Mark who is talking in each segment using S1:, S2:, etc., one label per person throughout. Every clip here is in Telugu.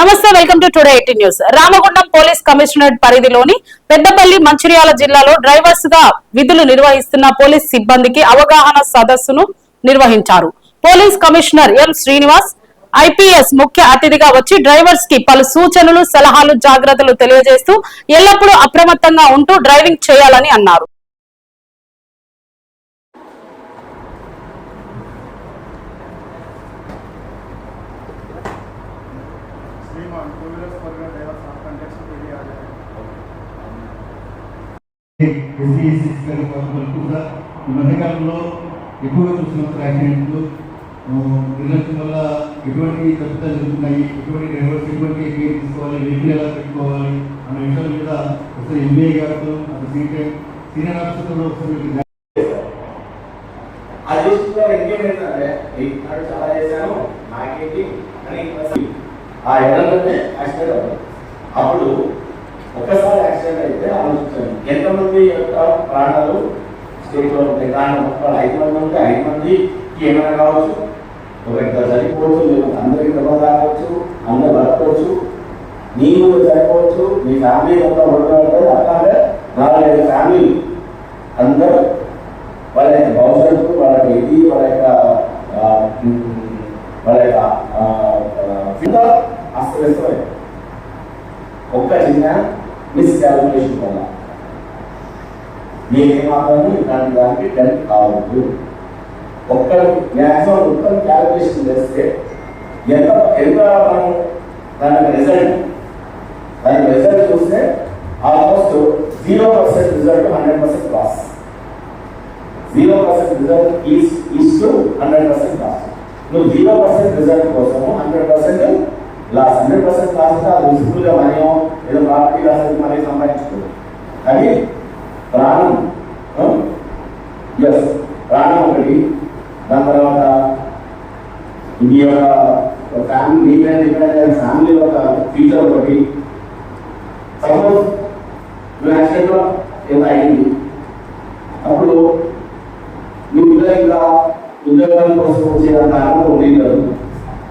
S1: నమస్తే welcome to today eighty news. Ramagundam police commissionerate పరిధిలోని పెద్దపల్లి మంచిర్యాల జిల్లాలో డ్రైవర్స్గా విధులు నిర్వహిస్తున్న పోలీస్ సిబ్బందికి అవగాహన సదస్సును నిర్వహించారు. Police commissioner M Srinivas IPS ముఖ్య అతిథిగా వచ్చి డ్రైవర్స్కి పలు సూచనలు సలహాలు జాగ్రత్తలు తెలియజేస్తూ ఎల్లప్పుడూ అప్రమత్తంగా ఉంటూ డ్రైవింగ్ చేయాలని అన్నారు.
S2: ఎస్సీ ఎస్సీ వరకు కూడా ఈ మధ్యకాలంలో ఎక్కువగా చూస్తున్న యాక్సిడెంట్లు రిజల్ట్స్ వల్ల ఎటువంటి తప్పులు జరుగుతున్నాయి ఎటువంటి డ్రైవర్స్ ఎటువంటి కేర్ తీసుకోవాలి వెహికల్ ఎలా పెట్టుకోవాలి అన్న విషయాల మీద ఒకసారి ఎంబీఏ గారితో అట్ సేమ్ సీనియర్ ఆఫీసర్తో ఒకసారి మీకు
S3: అది చూసుకుంటే ఇంకేమైందంటే ఇక్కడ చాలా చేశాను నాకేంటి అని ఆ ఎడలనే యాక్సిడెంట్ అవ్వదు అప్పుడు ఒక్కసారి యాక్సిడెంట్ అయితే ఆలోచించండి. ఎంతమంది యొక్క ప్రాణాలు స్టేట్లో ఉంటాయి? కారణం వాళ్ళు ఐదు మంది ఉంటే ఐదు మంది ఏమైనా కావచ్చు? ఒక ఇద్దరు చనిపోవచ్చు అందరికీ అందరికి దెబ్బ అందరు బతకవచ్చు. నీవు చనిపోవచ్చు. నీ ఫ్యామిలీ మొత్తం ఉండగలుగుతుంది అట్లాగే నాలుగైదు ఫ్యామిలీ అందరూ వాళ్ళ యొక్క భవిష్యత్తు వాళ్ళ యొక్క ఇది వాళ్ళ యొక్క ఆ, ఉమ్, వాళ్ళ యొక్క ఆ, ఆ, ఇంత అస్తవ్యస్తమై ఒక్క చిన్న మిస్కాల్కులేషన్ వల్ల. మీరు ఏమాత్రము ఇలాంటి దానికి టెంప్ కావద్దు. ఒక్క మ్యాక్సిమం మొత్తం క్యాలిక్యులేషన్ చేస్తే ఎంత ఎంత మనం దాని రిజల్ట్ దానికి రిజల్ట్ చూస్తే almost zero percent result hundred percent loss zero percent result is is to hundred percent loss నువ్వు జీరో పర్సెంట్ రిజల్ట్ కోసము hundred percent loss hundred percent loss అది విజిబుల్గా మనీయో ఏదో ప్రాపర్టీ లాస్ అయితే మనీ సంపాదించుకోదు కానీ ప్రాణం ఎస్ ప్రాణం ఒకటి. దాని తర్వాత ఇది ఒక ఫ్యామిలీ డిపెండ్ డిపెండ్ ఫ్యామిలీ ఒక ఫ్యూచర్ ఒకటి. సపోజ్ నువ్వు యాక్సిడెంట్లో ఏదో అయింది. అప్పుడు నీ పిల్లలు ఇంకా ఉద్యోగాల కోసం వచ్చేంత ఆనందం ఉండేది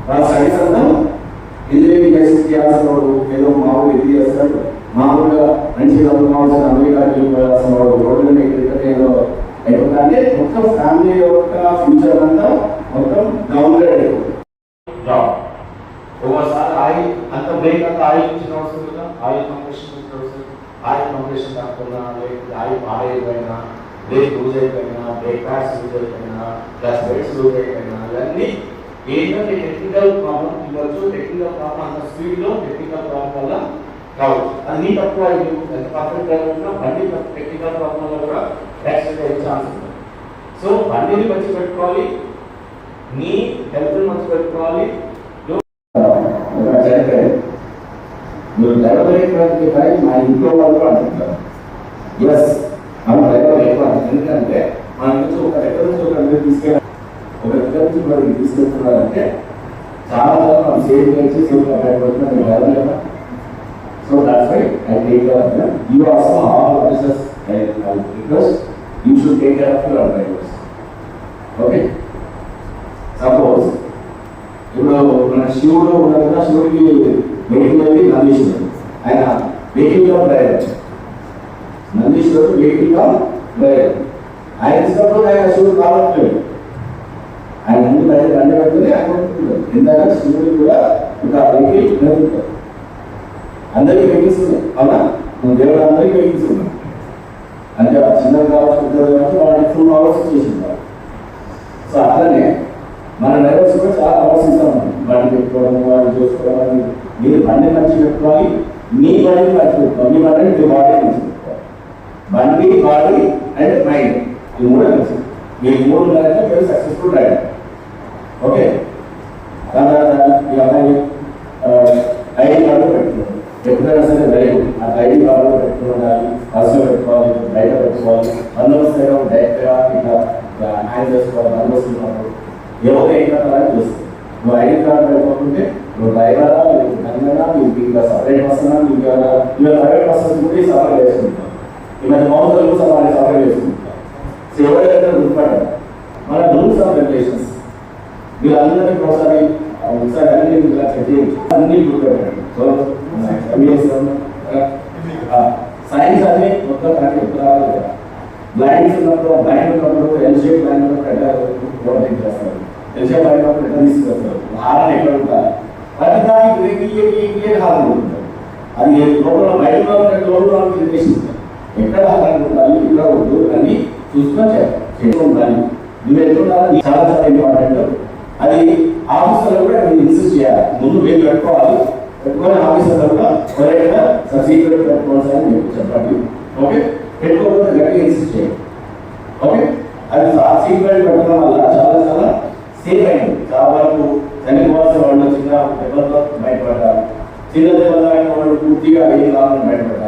S3: వాళ్ళ స్టడీస్ అంతా ఇంజనీరింగ్ చేసి ఏదో మామూలు ఇది చేస్తాడు. మామూలుగా మంచి చదువుకోవాల్సిన అమెరికాకి వెళ్ళాల్సిన వాడు రోడ్డు ఏదో అయిపోతుంది అంటే మొత్తం ఫ్యామిలీ యొక్క ఫ్యూచర్ అంతా మొత్తం డౌన్గ్రేడ్ అయిపోతుంది. జాబ్ ఒక్కోసారి ఆయిల్ అంత బ్రేక్ అంత ఆయిల్ ఇచ్చిన అవసరం కదా ఆయిల్ కంప్రెషన్ ఇచ్చిన అవసరం ఆయిల్ కంప్రెషన్ కాకుండా లేకపోతే ఆయిల్ పాడైపోయినా బ్రేక్ లూజ్ అయిపోయినా బ్రేక్ ప్యాడ్స్ లూజ్ అయిపోయినా ప్లస్ బెల్ట్స్ లూజ్ అయిపోయినా ఇవన్నీ ఏంటంటే టెక్నికల్ ప్రాబ్లం ఇవ్వచ్చు టెక్నికల్ ప్రాబ్లం అంత స్పీడ్లో టెక్నికల్ ప్రాబ్లం వల్ల కావచ్చు అది నీ తక్కువ ఎంత పర్ఫెక్ట్ డ్రైవర్ ఉన్నా బండి టెక్నికల్ ప్రాబ్లం వల్ల కూడా యాక్సిడెంట్ అయ్యే ఛాన్స్ ఉంది. సో బండిని మంచి పెట్టుకోవాలి నీ హెల్త్ మంచి పెట్టుకోవాలి మీరు డ్రైవర్ అయినటువంటి పని మా ఇంట్లో వాళ్ళు కూడా అంటుంటారు ఎస్ మనం డ్రైవర్ అయిపోయింది ఎందుకంటే మన నుంచి ఒక దగ్గర నుంచి ఒక దగ్గర తీసుకెళ్ళాలి. దగ్గర నుంచి మనకి తీసుకెళ్తున్నారంటే చాలా చాలా మనం సేఫ్ చేసి సేఫ్ అయిపోతున్నాం కాదు కదా. So that's why I take care of them you also all officers I request you should take care of your drivers okay suppose ఇప్పుడు మన శివుడు ఉన్నారు కదా శివుడికి వెహికల్ అనేది నందీశ్వరుడు. ఆయన వెహికల్ ఆఫ్ డ్రైవర్ నందీశ్వరుడు వెహికల్ ఆఫ్ డ్రైవర్ ఆయన ఇచ్చినప్పుడు ఆయన శివుడు కావట్లేదు ఆయన ముందు బయట అన్ని పెట్టుకుని ఆయన కొట్టుకుంటాడు ఎందుకంటే శివుడికి కూడా ఒక వెహికల్ నడుపుతాడు అందరికీ వెహికల్స్ అవునా? మన దేవుడు అందరికీ వెహికల్స్ ఉన్నాయి. అంటే ఆ చిన్నది కావచ్చు పెద్దది కావచ్చు వాళ్ళకి ఫుల్ అవర్స్ చేసింది సో అట్లనే మన డ్రైవర్స్ కూడా చాలా ఆలోచిస్తాం బండి పెట్టుకోవడం వాళ్ళు చూసుకోవడం మీరు బండి మంచి పెట్టుకోవాలి మీ బండిని మంచి పెట్టుకోవాలి మీ బండిని మీ బాడీ మంచి పెట్టుకోవాలి. బండి బాడీ అండ్ మైండ్ ఈ మూడే మంచి మీ మూడు ఉన్నారంటే మీరు సక్సెస్ఫుల్ డ్రైవర్ ఓకే. తర్వాత ఈ అమ్మాయి ఐడి కార్డు పెట్టుకోవాలి ఎప్పుడైనా సరే వెరీ ఆ ఐడి కార్డు పెట్టుకుండాలి బస్సులో పెట్టుకోవాలి బయట పెట్టుకోవాలి. బందోబస్తు డైరెక్ట్గా ఇట్లా హ్యాండ్ చేసుకోవాలి బందోబస్తు ఉన్నప్పుడు ఎవరు ఏం కట్టాలని చూస్తుంది. నువ్వు ఐడి కార్డు పెట్టుకుంటే నువ్వు డ్రైవరా నువ్వు కన్నడా నీకు ఇంకా సపరేట్ వస్తున్నా నీకు ఏమైనా ఇవాళ ప్రైవేట్ పర్సన్స్ కూడా సపరేట్ చేసుకుంటాం ఈ మధ్య మౌన్సర్లు సపరేట్ సపరేట్ చేసుకుంటాం సో ఎవరైతే గుర్తుపడ్డారు మన రూల్స్ ఆఫ్ రెగ్యులేషన్స్. మీరు ఒకసారి ఒకసారి అన్ని ఇలా చెక్ చేయండి. అన్ని గుర్తుపెట్టండి సో సైన్స్ అన్ని మొత్తం కరెక్ట్ ఉత్తరాలు కదా. బ్లైండ్స్ ఉన్నప్పుడు బ్లైండ్ ఉన్నప్పుడు ఎల్ షేప్ బ్లైండ్ ఉన్నప్పుడు ఎట్లా ఓవర్టేక్ చేస్తారు? ఎల్ షేప్ బ్లైండ్ ఉన్నప్పుడు ఎట్లా తీసుకొస్తారు? హారం ఎక్కడ ఉంటారు? ప్రతి దానికి క్లియర్ హారం ఉంటుంది అది లోపల బయట లోపల నిర్దేశిస్తారు ఎక్కడ హారం ఉండాలి ఇక్కడ ఉండదు అని చూసుకొని చెప్ప ఉండాలి. నువ్వు ఎట్లుండాలి చాలా చాలా ఇంపార్టెంట్ అది ఆఫీసర్లు కూడా మీరు ఇన్సిస్ట్ చేయాలి. ముందు మీరు పెట్టుకోవాలి పెట్టుకొని ఆఫీసర్లు కూడా ఎవరైనా సీక్రెట్ పెట్టుకోవాల్సి అని మీకు చెప్పండి. ఓకే? పెట్టుకోకపోతే గట్టిగా ఇన్సిస్ట్ చేయండి. ఓకే? అది సీక్రెట్ పెట్టడం వల్ల చాలా చాలా సేఫ్ అయింది. చాలా వరకు చనిపోవాల్సిన వాళ్ళు చిన్న దెబ్బలతో బయటపడ్డారు. చిన్న దెబ్బలు వాళ్ళు పూర్తిగా ఏం కావాలని బయటపడ్డారు.